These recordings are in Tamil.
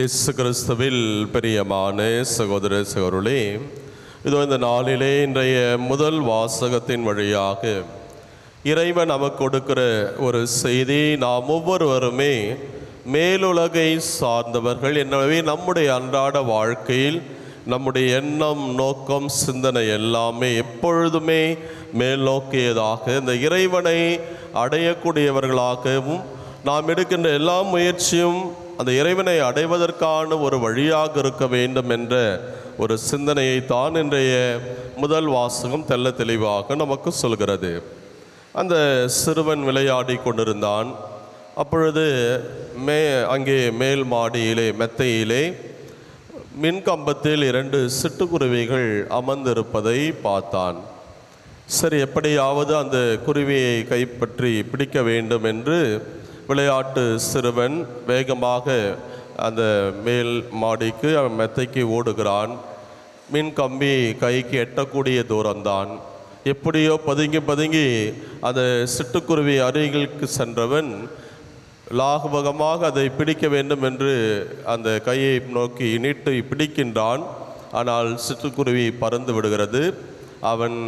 இயேசு கிறிஸ்துவில் பிரியமான சகோதர சகோதரர்களே இதோ இந்த நாளிலே இன்றைய முதல் வாசகத்தின் வழியாக இறைவன் நமக்கு கொடுக்கிற ஒரு செய்தி. நாம் ஒவ்வொருவருமே மேலுலகை சார்ந்தவர்கள். எனவே நம்முடைய அன்றாட வாழ்க்கையில் நம்முடைய எண்ணம் நோக்கம் சிந்தனை எல்லாமே எப்பொழுதுமே மேல் நோக்கியதாக இந்த இறைவனை அடையக்கூடியவர்களாகவும் நாம் எடுக்கின்ற எல்லா முயற்சியும் அந்த இறைவனை அடைவதற்கான ஒரு வழியாக இருக்க வேண்டும் என்ற ஒரு சிந்தனையை தான் இன்றைய முதல் வாசகம் தெள்ள தெளிவாக நமக்கு சொல்கிறது. அந்த சிறுவன் விளையாடி கொண்டிருந்தான். அப்பொழுது மே அங்கே மேல் மாடியிலே மெத்தையிலே மின்கம்பத்தில் இரண்டு சிட்டுக்குருவிகள் அமர்ந்திருப்பதை பார்த்தான். சரி எப்படியாவது அந்த குருவியை கைப்பற்றி பிடிக்க வேண்டும் என்று விளையாட்டு சிறுவன் வேகமாக அந்த மேல் மாடிக்கு அவன் மெத்தைக்கு ஓடுகிறான். மின் கம்பி கைக்கு எட்டக்கூடிய தூரம்தான். எப்படியோ பதுங்கி பதுங்கி அந்த சிட்டுக்குருவி அருகிலுக்கு சென்றவன் லாகுவகமாக அதை பிடிக்க வேண்டும் என்று அந்த கையை நோக்கி நீட்டு பிடிக்கின்றான். ஆனால் சிட்டுக்குருவி பறந்து விடுகிறது. அவன்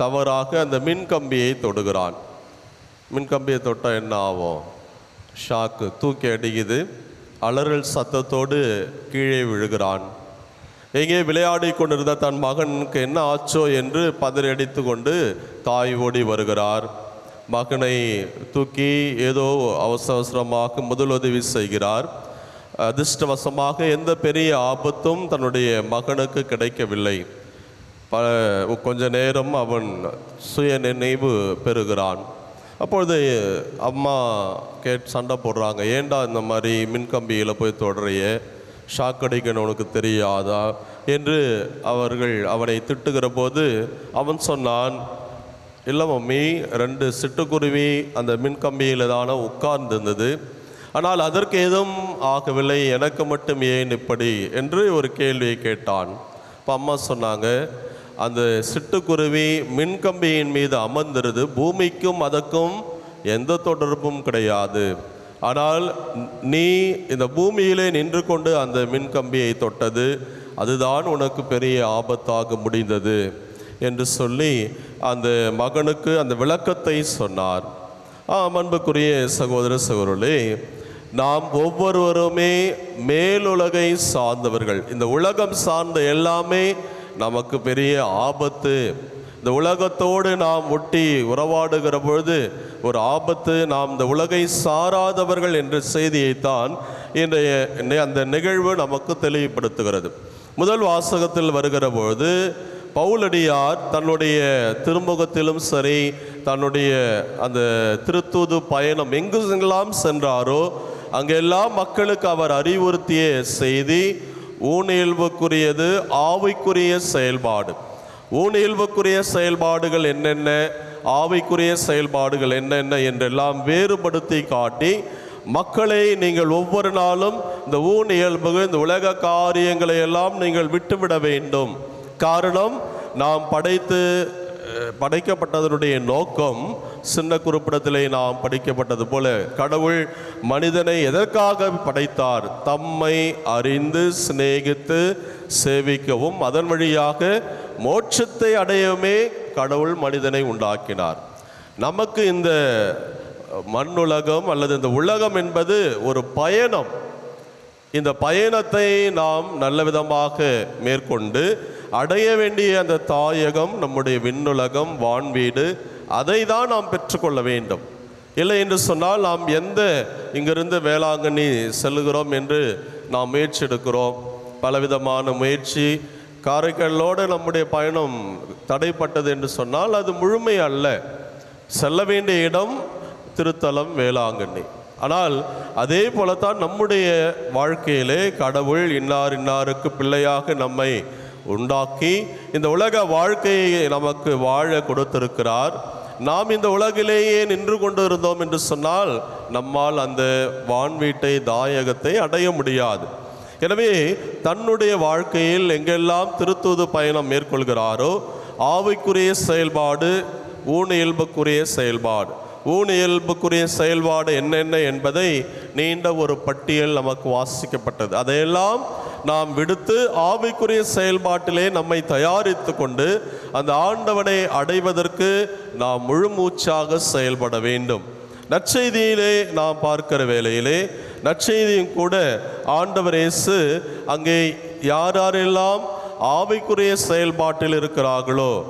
தவறாக அந்த மின் கம்பியை தொடுகிறான். மின் கம்பியை தொட்டால் என்ன ஆகும்? ஷாக்கு தூக்கி அடிக்குது. அலறல் சத்தத்தோடு கீழே விழுகிறான். எங்கே விளையாடி கொண்டிருந்த தன் மகனுக்கு என்ன ஆச்சோ என்று பதறடித்து கொண்டு தாய் ஓடி வருகிறார். மகனை தூக்கி ஏதோ அவசர அவசரமாக முதலுதவி செய்கிறார். அதிர்ஷ்டவசமாக எந்த பெரிய ஆபத்தும் தன்னுடைய மகனுக்கு கிடைக்கவில்லை. ப கொஞ்ச நேரம் அவன் சுய நினைவு பெறுகிறான். அப்பொழுது அம்மா கேட் சண்டை போடுறாங்க. ஏன்டா இந்த மாதிரி மின்கம்பியில் போய் தொடரையே ஷாக் அடிக்கணும் உனக்கு தெரியாதா? என்று அவர்கள் அவனை திட்டுகிற போது அவன் சொன்னான் இல்லை மம்மி ரெண்டு சிட்டுக்குருவி அந்த மின்கம்பியில் தானே உட்கார்ந்திருந்தது. ஆனால் அதற்கு எதுவும் ஆகவில்லை. எனக்கு மட்டும் ஏன் இப்படி? என்று ஒரு கேள்வியை கேட்டான். இப்போ அம்மா சொன்னாங்க அந்த சிட்டுக்குருவி மின்கம்பியின் மீது அமர்ந்திருது. பூமிக்கும் அதற்கும் எந்த தொடர்பும் கிடையாது. ஆனால் நீ இந்த பூமியிலே நின்று கொண்டு அந்த மின்கம்பியை தொட்டது. அதுதான் உனக்கு பெரிய ஆபத்தாக முடிந்தது என்று சொல்லி அந்த மகனுக்கு அந்த விளக்கத்தை சொன்னார். ஆம் அன்புக்குரிய சகோதர சகோதரே நாம் ஒவ்வொருவருமே மேலுலகை சார்ந்தவர்கள். இந்த உலகம் சார்ந்த எல்லாமே நமக்கு பெரிய ஆபத்து. இந்த உலகத்தோடு நாம் ஒட்டி உறவாடுகிற பொழுது ஒரு ஆபத்து. நாம் இந்த உலகை சாராதவர்கள் என்ற செய்தியைத்தான் இன்றைய அந்த நிகழ்வு நமக்கு தெளிவுபடுத்துகிறது. முதல் வாசகத்தில் வருகிற பொழுது பவுலடியார் தன்னுடைய திருமுகத்திலும் சரி தன்னுடைய அந்த திருத்தூது பயணம் எங்கெல்லாம் சென்றாரோ அங்கெல்லாம் மக்களுக்கு அவர் அறிவுறுத்திய செய்தி ஊனியல்புக்குரியது ஆவிக்குரிய செயல்பாடு. ஊனியல்புக்குரிய செயல்பாடுகள் என்னென்ன ஆவிக்குரிய செயல்பாடுகள் என்னென்ன என்றெல்லாம் வேறுபடுத்தி காட்டி மக்களை நீங்கள் ஒவ்வொரு நாளும் இந்த ஊன் இயல்புகள் இந்த உலக காரியங்களை எல்லாம் நீங்கள் விட்டுவிட வேண்டும். காரணம் நாம் படைத்து படைக்கப்பட்டதனுடைய நோக்கம் சின்ன குறிப்பிடத்திலே நாம் படிக்கப்பட்டது போல கடவுள் மனிதனை எதற்காக படைத்தார்? தம்மை அறிந்து சிநேகித்து சேவிக்கவும் அதன் வழியாக மோட்சத்தை அடையவுமே கடவுள் மனிதனை உண்டாக்கினார். நமக்கு இந்த மண்ணுலகம் அல்லது இந்த உலகம் என்பது ஒரு பயணம். இந்த பயணத்தை நாம் நல்ல விதமாக மேற்கொண்டு அடைய வேண்டிய அந்த தாயகம் நம்முடைய விண்ணுலகம் வான்வீடு அதை தான் நாம் பெற்றுக்கொள்ள வேண்டும். இல்லை என்று சொன்னால் நாம் எந்த இங்கிருந்து வேளாங்கண்ணி செல்லுகிறோம் என்று நாம் முயற்சி எடுக்கிறோம் பலவிதமான முயற்சி காரைக்காலோடு நம்முடைய பயணம் தடைப்பட்டது என்று சொன்னால் அது முழுமை அல்ல. செல்ல வேண்டிய இடம் திருத்தலம் வேளாங்கண்ணி. ஆனால் அதே போலத்தான் நம்முடைய வாழ்க்கையிலே கடவுள் இன்னார் இன்னாருக்கு பிள்ளையாக நம்மை உண்டாக்கி இந்த உலக வாழ்க்கையை நமக்கு வாழ கொடுத்திருக்கிறார். நாம் இந்த உலகிலேயே நின்று கொண்டு இருந்தோம் என்று சொன்னால் நம்மால் அந்த வான்வீட்டை தாயகத்தை அடைய முடியாது. எனவே தன்னுடைய வாழ்க்கையில் எங்கெல்லாம் திருத்தூது பயணம் மேற்கொள்கிறாரோ ஆவிக்குரிய செயல்பாடு ஊன இயல்புக்குரிய செயல்பாடு. ஊனியல்புக்குரிய செயல்பாடு என்னென்ன என்பதை நீண்ட ஒரு பட்டியல் நமக்கு வாசிக்கப்பட்டது. அதையெல்லாம் நாம் விடுத்து ஆவிக்குரிய செயல்பாட்டிலே நம்மை தயாரித்து கொண்டு அந்த ஆண்டவனை அடைவதற்கு நாம் முழு மூச்சாக செயல்பட வேண்டும். நற்செய்தியிலே நாம் பார்க்கிற வேளையிலே நற்செய்தியும் கூட ஆண்டவர் இயேசு அங்கே யார் யாரெல்லாம் ஆவிக்குரிய செயல்பாட்டில் இருக்கிறார்களோ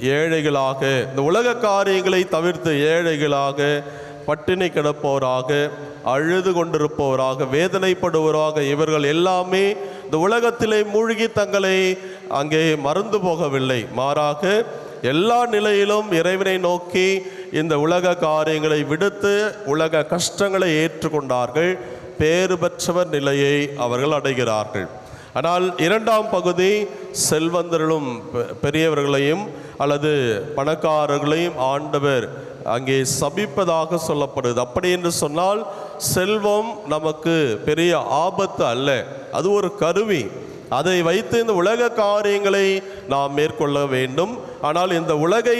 ஏழைகளாக இந்த உலக காரியங்களை தவிர்த்து ஏழைகளாக பட்டினி கிடப்போராக அழுது கொண்டிருப்பவராக வேதனைப்படுவராக இவர்கள் எல்லாமே இந்த உலகத்திலே மூழ்கி தங்களை அங்கே மறந்து போகவில்லை. மாறாக எல்லா நிலையிலும் இறைவனை நோக்கி இந்த உலக காரியங்களை விடுத்து உலக கஷ்டங்களை ஏற்றுக்கொண்டார்கள். பேறு பெற்றவர் நிலையை அவர்கள் அடைகிறார்கள். ஆனால் இரண்டாம் பகுதி செல்வந்தர்களும் பெ- பெரியவர்களையும் அல்லது பணக்காரர்களையும் ஆண்டவர் அங்கே சபிப்பதாக சொல்லப்படுது. அப்படி என்று சொன்னால் செல்வம் நமக்கு பெரிய ஆபத்து அல்ல. அது ஒரு கருவி. அதை வைத்து இந்த உலக காரியங்களை நாம் மேற்கொள்ள வேண்டும். ஆனால் இந்த உலகை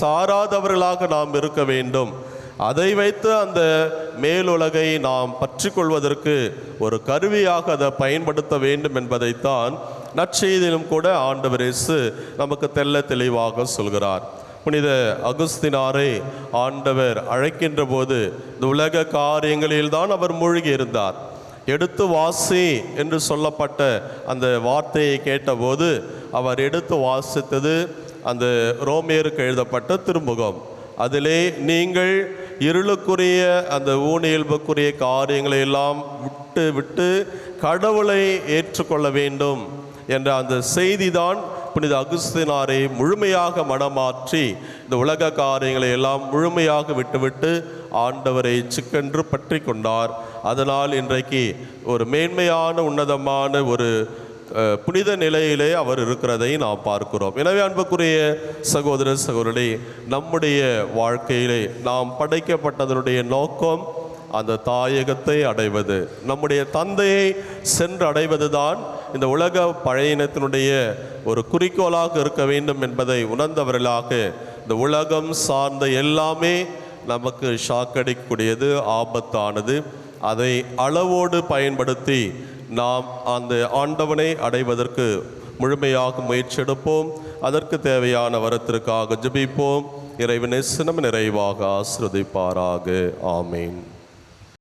சாராதவர்களாக நாம் இருக்க வேண்டும். அதை வைத்து அந்த மேலுலகை நாம் பற்றி கொள்வதற்கு ஒரு கருவியாக அதை பயன்படுத்த வேண்டும் என்பதைத்தான் நற்செய்தியிலும் கூட ஆண்டவரேசு நமக்கு தெள்ள தெளிவாக சொல்கிறார். புனித அகுஸ்தினாரை ஆண்டவர் அழைக்கின்ற போது இந்த உலக காரியங்களில்தான் அவர் மூழ்கி இருந்தார் எடுத்து வாசி என்று சொல்லப்பட்ட அந்த வார்த்தையை கேட்டபோது அவர் எடுத்து வாசித்தது அந்த ரோமேருக்கு எழுதப்பட்ட திருமுகம். அதிலே நீங்கள் இருளுக்குரிய அந்த ஊனியல்புக்குரிய காரியங்களை எல்லாம் விட்டு விட்டு கடவுளை ஏற்றுக்கொள்ள வேண்டும் என்ற அந்த செய்திதான் புனித அகுஸ்தினாரை முழுமையாக மனமாற்றி இந்த உலக காரியங்களை எல்லாம் முழுமையாக விட்டுவிட்டு ஆண்டவரை சிக்கென்று பற்றி கொண்டார். அதனால் இன்றைக்கு ஒரு மேன்மையான உன்னதமான ஒரு புனித நிலையிலே அவர் இருக்கிறதை நாம் பார்க்கிறோம். எனவே அன்புக்குரிய சகோதர சகோதரி நம்முடைய வாழ்க்கையிலே நாம் படைக்கப்பட்டதனுடைய நோக்கம் அந்த தாயகத்தை அடைவது. நம்முடைய தந்தையை சென்று அடைவதுதான் இந்த உலக பழையினத்தினுடைய ஒரு குறிக்கோளாக இருக்க வேண்டும் என்பதை உணர்ந்தவர்களாக இந்த உலகம் சார்ந்த எல்லாமே நமக்கு ஷாக்கடிக்கக்கூடியது ஆபத்தானது. அதை அளவோடு பயன்படுத்தி நாம் அந்த ஆண்டவனை அடைவதற்கு முழுமையாக முயற்சி எடுப்போம். அதற்கு தேவையான வரத்திற்காக ஜபிப்போம். இறைவனை சினம் நிறைவாக ஆசிரதிப்பாராக ஆமேன்.